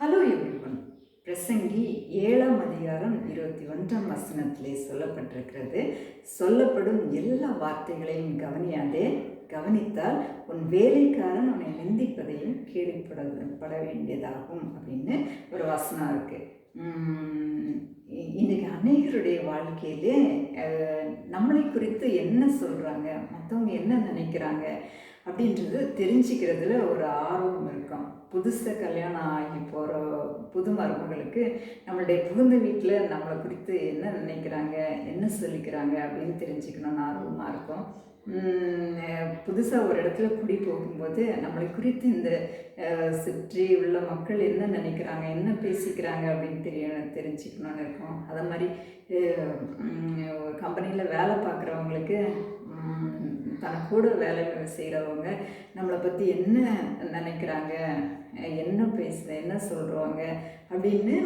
Hello everyone பிரசங்கி ஏழாம் அதிகாரம் இருபத்தி ஒன்றாம் வசனத்திலே சொல்லப்பட்டிருக்கிறது. சொல்லப்படும் எல்லா வார்த்தைகளையும் கவனியாதே கவனித்தால் உன் வேலைக்காரன் உன்னை நிந்திப்பதையும் கேள்விப்பட பட வேண்டியதாகும் அப்படின்னு ஒரு வசனம் இருக்குது இன்றைக்கி அநேகருடைய வாழ்க்கையிலே நம்மளை குறித்து என்ன சொல்கிறாங்க மற்றவங்க என்ன நினைக்கிறாங்க? அப்படின்றது தெரிஞ்சுக்கிறதுல ஒரு ஆர்வம் இருக்கும். புதுசாக கல்யாணம் ஆகி போகிற புது மருமகளுக்கு நம்மளுடைய புகுந்த வீட்டில் நம்மளை குறித்து என்ன நினைக்கிறாங்க என்ன சொல்லிக்கிறாங்க அப்படின்னு தெரிஞ்சுக்கணும்னு ஆர்வமாக இருக்கும். புதுசாக ஒரு இடத்துல குடி போகும்போது நம்மளை குறித்து இந்த சுற்றி உள்ள மக்கள் என்ன நினைக்கிறாங்க என்ன பேசிக்கிறாங்க அப்படின்னு தெரிய தெரிஞ்சுக்கணும்னு இருக்கும். அதே மாதிரி கம்பெனியில் வேலை பார்க்குறவங்களுக்கு தனக்கு கூட வேலை செய்கிறவங்க நம்மளை பற்றி என்ன நினைக்கிறாங்க என்ன பேசுகிற என்ன சொல்கிறாங்க அப்படின்னு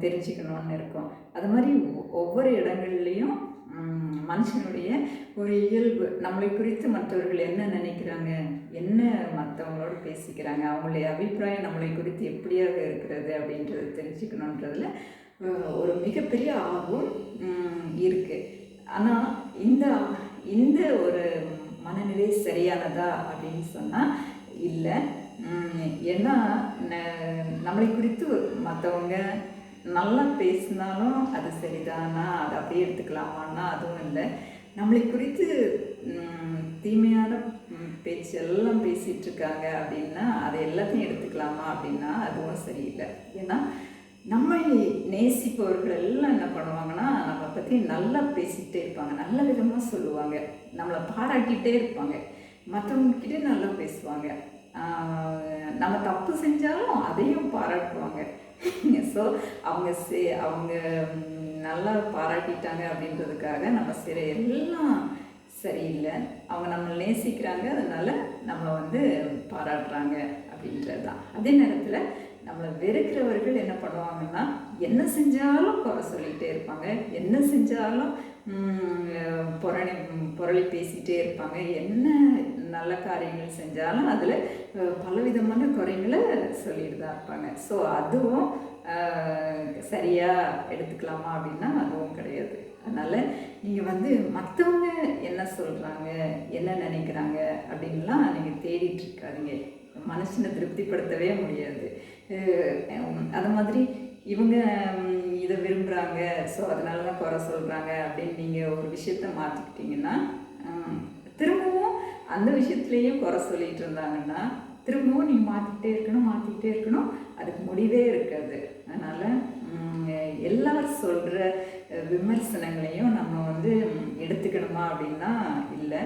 தெரிஞ்சுக்கணும்னு இருக்கும். அது மாதிரி ஒ- ஒவ்வொரு இடங்கள்லையும் மனுஷனுடைய ஒரு இயல்பு. நம்மளை குறித்து மற்றவர்கள் என்ன நினைக்கிறாங்க என்ன மற்றவங்களோட பேசிக்கிறாங்க அவங்களுடைய அபிப்பிராயம் நம்மளை குறித்து எப்படியாக இருக்கிறது அப்படின்றத தெரிஞ்சுக்கணுன்றதுல ஒரு மிகப்பெரிய ஆர்வம் இருக்குது ஆனால் இந்த இந்த ஒரு மனநிலை சரியானதா அப்படின்னு சொன்னால் இல்லை. ஏன்னா நம்மளை குறித்து மற்றவங்க நல்லா பேசினாலும் அது சரிதானா? அதை அப்படியே எடுத்துக்கலாமான்னா அதுவும் இல்லை. நம்மளை குறித்து தீமையான பேச்சு எல்லாம் பேசிகிட்டு இருக்காங்க அப்படின்னா அதை எல்லாத்தையும் எடுத்துக்கலாமா அப்படின்னா அதுவும் சரியில்லை. ஏன்னா நம்மை நேசிப்பவர்கள் எல்லாம் என்ன பண்ணுவாங்கன்னா நம்ம பற்றி நல்லா பேசிக்கிட்டே இருப்பாங்க. நல்ல விதமாக சொல்லுவாங்க. நம்மளை பாராட்டிகிட்டே இருப்பாங்க. மற்றவங்கக்கிட்டே நல்லா பேசுவாங்க. நம்ம தப்பு செஞ்சாலும் அதையும் பாராட்டுவாங்க. ஸோ அவங்க சே அவங்க நல்லா பாராட்டிட்டாங்க அப்படின்றதுக்காக நம்ம செய்கிற எல்லாம் சரியில்லை. அவங்க நம்மளை நேசிக்கிறாங்க. அதனால் நம்மளை வந்து பாராட்டுறாங்க அப்படின்றது தான் அதே நேரத்தில் நம்மளை வெறுக்கிறவர்கள் என்ன பண்ணுவாங்கன்னா என்ன செஞ்சாலும் குறை சொல்லிகிட்டே இருப்பாங்க. என்ன செஞ்சாலும் புரணி புரளி பேசிகிட்டே இருப்பாங்க. என்ன நல்ல காரியங்கள் செஞ்சாலும் அதில் பலவிதமான குறைகளை சொல்லிட்டு தான் இருப்பாங்க. ஸோ அதுவும் சரியாக எடுத்துக்கலாமா அப்படின்னா அதுவும் கிடையாது. அதனால் நீங்கள் வந்து மற்றவங்க என்ன சொல்கிறாங்க என்ன நினைக்கிறாங்க அப்படின்லாம் நீங்கள் தேடிட்டு இருக்காதீங்க. மனுஷனை திருப்திப்படுத்தவே முடியாது. அது மாதிரி இவங்க இதை விரும்புகிறாங்க ஸோ அதனால தான் குறை சொல்கிறாங்க அப்படின்னு நீங்கள் ஒரு விஷயத்த மாற்றிக்கிட்டீங்கன்னா திரும்பவும் அந்த விஷயத்துலேயும் குறை சொல்லிட்டு இருந்தாங்கன்னா திரும்பவும் நீங்கள் மாற்றிக்கிட்டே இருக்கணும் மாற்றிக்கிட்டே இருக்கணும். அதுக்கு முடிவே இருக்காது. அதனால் எல்லாரும் சொல்கிற விமர்சனங்களையும் நம்ம வந்து எடுத்துக்கணுமா அப்படின்னா இல்லை.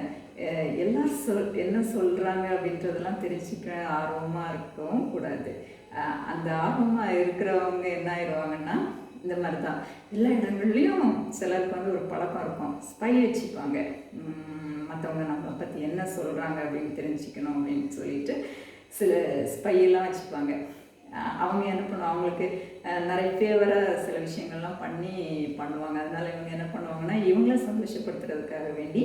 எல்லாரும் சொல் என்ன சொல்கிறாங்க அப்படின்றதெல்லாம் தெரிஞ்சுக்க ஆர்வமாக இருக்கவும் கூடாது. அந்த ஆர்வமாக இருக்கிறவங்க என்ன ஆயிடுவாங்கன்னா இந்த மாதிரி தான் எல்லா இடங்கள்லையும் சிலருக்கு வந்து ஒரு பழக்கம் இருக்கும். ஸ்பை வச்சுப்பாங்க. மற்றவங்க நம்மளை பற்றி என்ன சொல்கிறாங்க அப்படின்னு தெரிஞ்சுக்கணும் அப்படின்னு சொல்லிட்டு சில ஸ்பையெல்லாம் வச்சுப்பாங்க. அவங்க என்ன பண்ணுவாங்க அவங்களுக்கு நிறைய ஃபேவராக சில விஷயங்கள்லாம் பண்ணி பண்ணுவாங்க. அதனால் இவங்க என்ன பண்ணுவாங்கன்னா இவங்கள சந்தோஷப்படுத்துறதுக்காக வேண்டி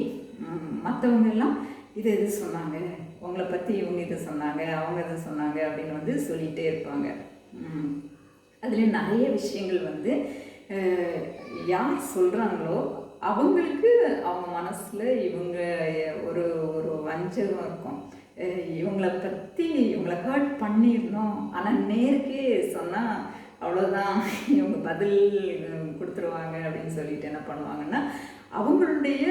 மற்றவங்க எல்லாம் இது இது சொன்னாங்க. உங்களை பற்றி இவங்க இதை சொன்னாங்க அவங்க இதை சொன்னாங்க அப்படின்னு வந்து சொல்லிகிட்டே இருப்பாங்க. அதில் நிறைய விஷயங்கள் வந்து யார் சொல்கிறாங்களோ அவங்களுக்கு அவங்க மனசில் இவங்க ஒரு ஒரு வஞ்சகம் இருக்கும். இவங்களை பற்றி இவங்களை ஹர்ட் பண்ணிடணும் ஆனால் நேருக்கே சொன்னால் அவ்வளோதான் இவங்க பதில் கொடுத்துருவாங்க அப்படின்னு சொல்லிட்டு என்ன பண்ணுவாங்கன்னா அவங்களுடைய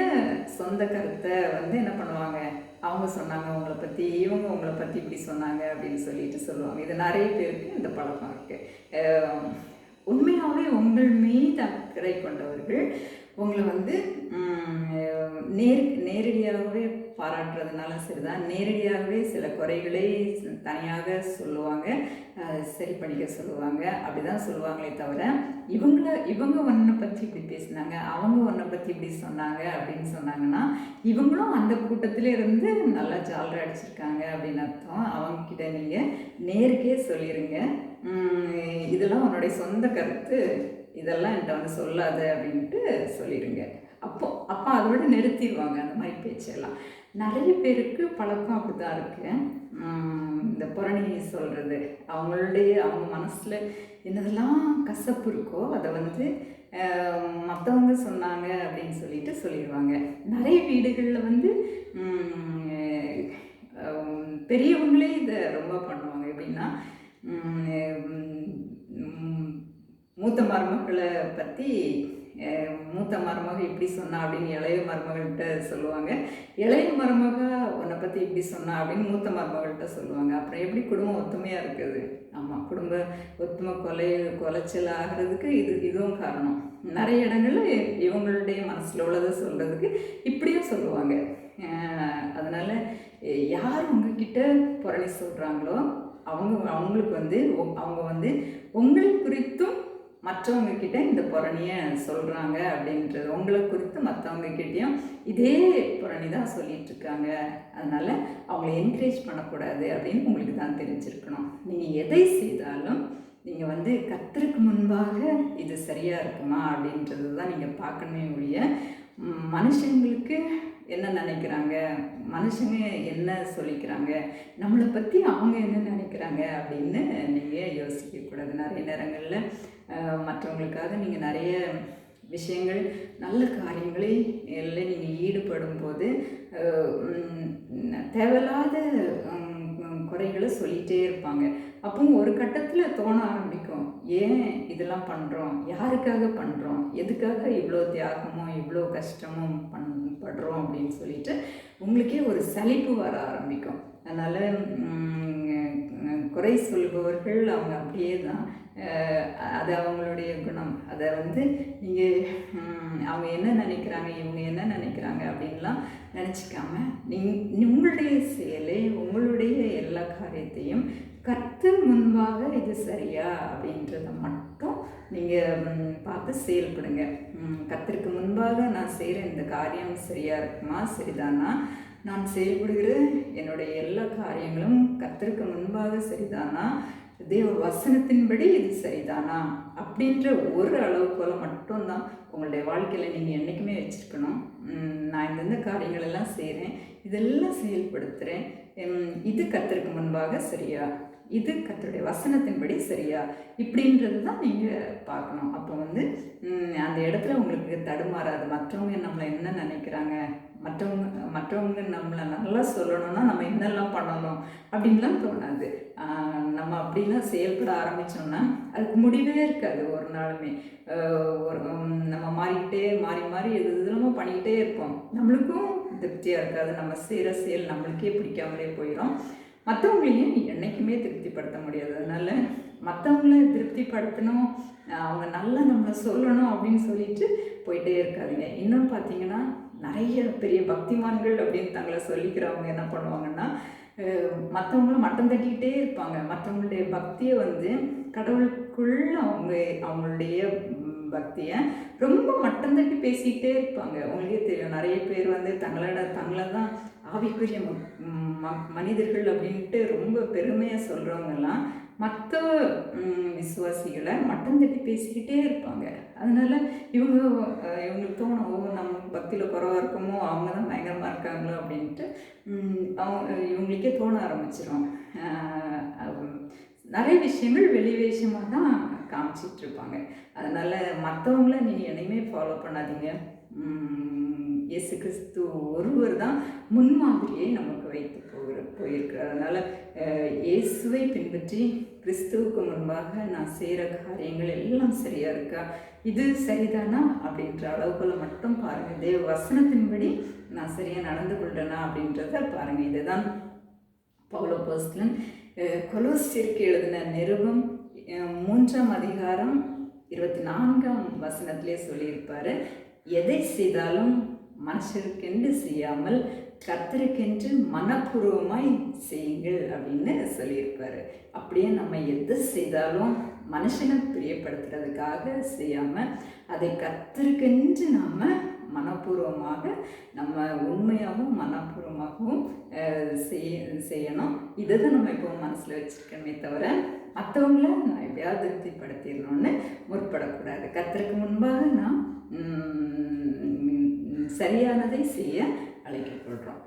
சொந்த கருத்தை வந்து என்ன பண்ணுவாங்க? அவங்க சொன்னாங்க உங்களை பற்றி இவங்க உங்களை பற்றி இப்படி சொன்னாங்க அப்படின்னு சொல்லிட்டு சொல்லுவாங்க. இது நிறைய பேருக்கு இந்த பழக்கம் இருக்குது உண்மையாகவே உங்கள் மீது அக்கறை கொண்டவர்கள் உங்களை வந்து நேர் நேரடியாகவே பாராட்டுறதுனால சரிதான். நேரடியாகவே சில குறைகளை தனியாக சொல்லுவாங்க சரி பண்ணிக்க சொல்லுவாங்க. அப்படி தான் சொல்லுவாங்களே தவிர இவங்கள இவங்க ஒன்றை பற்றி இப்படி பேசினாங்க அவங்க ஒன்றை பற்றி இப்படி சொன்னாங்க அப்படின்னு சொன்னாங்கன்னா இவங்களும் அந்த கூட்டத்திலே இருந்து நல்லா ஜாலராக அடிச்சிருக்காங்க அப்படின்னு அர்த்தம். அவங்கக்கிட்ட நீங்கள் நேருக்கே சொல்லிடுங்க இதெல்லாம் உன்னுடைய சொந்த கருத்து. இதெல்லாம் என்கிட்ட வந்து சொல்லாத அப்படின்ட்டு சொல்லிடுங்க அப்போ அப்போ அதோட நிறுத்திடுவாங்க அந்த மாதிரி பேச்செல்லாம். நிறைய பேருக்கு பழக்கம் அப்படி தான் இருக்குது இந்த புரணி சொல்கிறது அவங்களுடைய அவங்க மனசில் என்னதெல்லாம் கசப்பு இருக்கோ அதை வந்து மற்றவங்க சொன்னாங்க அப்படின்னு சொல்லிட்டு சொல்லிடுவாங்க. நிறைய வீடுகளில் வந்து பெரியவங்களே இதை ரொம்ப பண்ணுவாங்க. எப்படின்னா மூத்த மருமக்களை பற்றி மூத்த மருமக இப்படி சொன்னா அப்படின்னு இளைய மருமகள்கிட்ட சொல்லுவாங்க. இளைய மருமக உன்னை பற்றி இப்படி சொன்னா அப்படின்னு மூத்த மருமகள்கிட்ட சொல்லுவாங்க. அப்புறம் எப்படி குடும்பம் ஒத்துமையாக இருக்குது? ஆமாம் குடும்ப ஒத்துமை கொலை கொலைச்சல் ஆகிறதுக்கு இது இதுவும் காரணம். நிறைய இடங்கள்ல இவங்களுடைய மனசில் உள்ளதை சொல்கிறதுக்கு இப்படியும் சொல்லுவாங்க. அதனால் யார் உங்ககிட்ட புரணி சொல்கிறாங்களோ அவங்க அவங்களுக்கு வந்து அவங்க வந்து உங்களை குறித்தும் மற்றவங்க கிட்ட இந்த புரணியை சொல்கிறாங்க அப்படின்றது உங்களை குறித்து மற்றவங்க கிட்டேயும் இதே புரணி தான் சொல்லிட்டு இருக்காங்க அதனால அவங்கள என்கரேஜ் பண்ணக்கூடாது அப்படின்னு உங்களுக்கு தான் தெரிஞ்சிருக்கணும். நீங்கள் எதை செய்தாலும் நீங்கள் வந்து கத்தருக்கு முன்பாக இது சரியாக இருக்குமா அப்படின்றது தான் நீங்கள் பார்க்கணுமே ஒழிய மனுஷங்களுக்கு என்ன நினைக்கிறாங்க? மனுஷங்க என்ன சொல்லிக்கிறாங்க? நம்மளை பற்றி அவங்க என்ன நினைக்கிறாங்க அப்படின்னு நீங்கள் யோசிக்கக்கூடாது. நிறைய நேரங்களில் மற்றவங்களுக்காக நீங்கள் நிறைய விஷயங்கள் நல்ல காரியங்களை எல்லாம் நீங்கள் ஈடுபடும் போது தேவையில்லாத குறைகளை சொல்லிகிட்டே இருப்பாங்க. அப்போ ஒரு கட்டத்தில் தோண ஆரம்பிக்கும். ஏன் இதெல்லாம் பண்ணுறோம் யாருக்காக பண்ணுறோம் எதுக்காக இவ்வளோ தியாகமும் இவ்வளோ கஷ்டமும் பண் படுறோம் அப்படின்னு சொல்லிட்டு உங்களுக்கே ஒரு சலிப்பு வர ஆரம்பிக்கும். அதனால் குறை சொல்பவர்கள் அவங்க அப்படியே தான் அது அவங்களுடைய குணம். அதை வந்து நீங்கள் அவங்க என்ன நினைக்கிறாங்க இவங்க என்ன நினைக்கிறாங்க அப்படின்லாம் நினச்சிக்காம நீ உங்களுடைய செயலை உங்களுடைய எல்லா காரியத்தையும் கற்று முன்பாக இது சரியா அப்படின்றத மட்டும் நீங்கள் பார்த்து செயல்படுங்க. கத்திற்கு முன்பாக நான் செய்கிற இந்த காரியம் சரியாக இருக்குமா? சரிதானா? நான் செயல்படுகிற என்னுடைய எல்லா காரியங்களும் கத்திற்கு முன்பாக சரிதானா? தேவ வசனத்தின்படி இது சரிதானா? அப்படின்ற ஒரு அளவுக்குள்ள மட்டும்தான் உங்களுடைய வாழ்க்கையில் நீங்கள் என்றைக்குமே வச்சுருக்கணும். நான் இந்தந்த காரியங்கள் எல்லாம் செய்கிறேன் இதெல்லாம் செயல்படுத்துகிறேன் இது கத்திற்கு முன்பாக சரியா? இது கத்தருடைய வசனத்தின்படி சரியா? இப்படின்றது தான் நீங்கள் பார்க்கணும். அப்போ வந்து அந்த இடத்துல உங்களுக்கு தடுமாறாது. மற்றவங்க நம்மளை என்ன நினைக்கிறாங்க? மற்றவங்க மற்றவங்க நம்மளை நல்லா சொல்லணும்னா நம்ம என்னெல்லாம் பண்ணணும் அப்படின்லாம் தோணாது. நம்ம அப்படிலாம் செயல்பட ஆரம்பித்தோம்னா அதுக்கு முடிவே இருக்காது ஒரு நாளுமே. ஒரு நம்ம மாறிக்கிட்டே மாறி மாறி எது எதுலமோ பண்ணிக்கிட்டே இருப்போம். நம்மளுக்கும் திருப்தியாக இருக்காது. நம்ம செய்கிற செயல் நம்மளுக்கே பிடிக்காமலே போயிடும் மற்றவங்களையும் என்றைக்குமே திருப்திப்படுத்த முடியாது. அதனால் மற்றவங்கள திருப்திப்படுத்தணும் அவங்க நல்லா நம்மளை சொல்லணும் அப்படின்னு சொல்லிட்டு போயிட்டே இருக்காதிங்க. இன்னும் பார்த்தீங்கன்னா நிறைய பெரிய பக்திமான்கள் அப்படின்னு தங்களை சொல்லிக்கிறவங்க என்ன பண்ணுவாங்கன்னா மற்றவங்கள மட்டம் தட்டிக்கிட்டே இருப்பாங்க. மற்றவங்களுடைய பக்தியை வந்து கடவுளுக்குள்ள அவங்க அவங்களுடைய பக்தியை ரொம்ப மட்டம் தட்டி பேசிக்கிட்டே இருப்பாங்க. உங்களுக்கே தெரியும் நிறைய பேர் வந்து தங்களோட தங்களை தான் ஆவிக்குரிய ம- ம- மனிதர்கள் அப்படின்ட்டு ரொம்ப பெருமையாக சொல்கிறவங்கெல்லாம் மற்ற விசுவாசிகளை மட்டம் தட்டி பேசிக்கிட்டே இருப்பாங்க. அதனால இவங்க இவங்களுக்கு தோணும் ஓ நம்ம பக்தியில் குறவாக இருக்கோமோ? அவங்க தான் பயங்கரமாக இருக்காங்களோ? அப்படின்ட்டு அவங்க இவங்களுக்கே தோண ஆரம்பிச்சிடும் நிறைய விஷயங்கள் வெளி விஷயமாக தான் காமிச்சிட்டு இருப்பாங்க. அதனால் மற்றவங்கள நீங்கள் என்னையுமே ஃபாலோ பண்ணாதீங்க. இயேசு கிறிஸ்து ஒருவர் தான் முன்மாதிரியை நமக்கு வைத்து போயிருக்கிறார். அதனால் இயேசுவை பின்பற்றி கிறிஸ்துவுக்கு முன்பாக நான் செய்கிற காரியங்கள் எல்லாம் சரியாக இருக்கா? இது சரிதானா? அப்படின்ற அளவுக்குள்ள மட்டும் பாருங்கள் தேவ வசனத்தின்படி நான் சரியாக நடந்து கொள்கிறேனா அப்படின்றத பாருங்கள் இதுதான் பவுலோ பர்ஸ்லன் கொலோசிற்கு எழுதின நிருபம் மூன்றாம் அதிகாரம் இருபத்தி நான்காம் வசனத்திலே சொல்லியிருப்பார். எதை செய்தாலும் மனுஷருக்கென்று செய்யாமல் கத்தருக்கென்று மனப்பூர்வமாய் செய்யுங்கள் அப்படின்னு சொல்லியிருப்பாரு. அப்படியே நம்ம எது செய்தாலும் மனுஷனை பிரியப்படுத்துறதுக்காக செய்யாமல் அதை கத்தருக்கென்று நாம் மனப்பூர்வமாக நம்ம உண்மையாகவும் மனப்பூர்வமாகவும் செய்ய செய்யணும். இதை தான் நம்ம இப்போ மனசில் வச்சுருக்கணுமே தவிர மற்றவங்கள நான் எப்படியாவது திருப்திப்படுத்திடணும்னு முற்படக்கூடாது. கர்த்தருக்கு முன்பாக நாம் சரியானதை செய்ய அழைக்கப்படுறோம்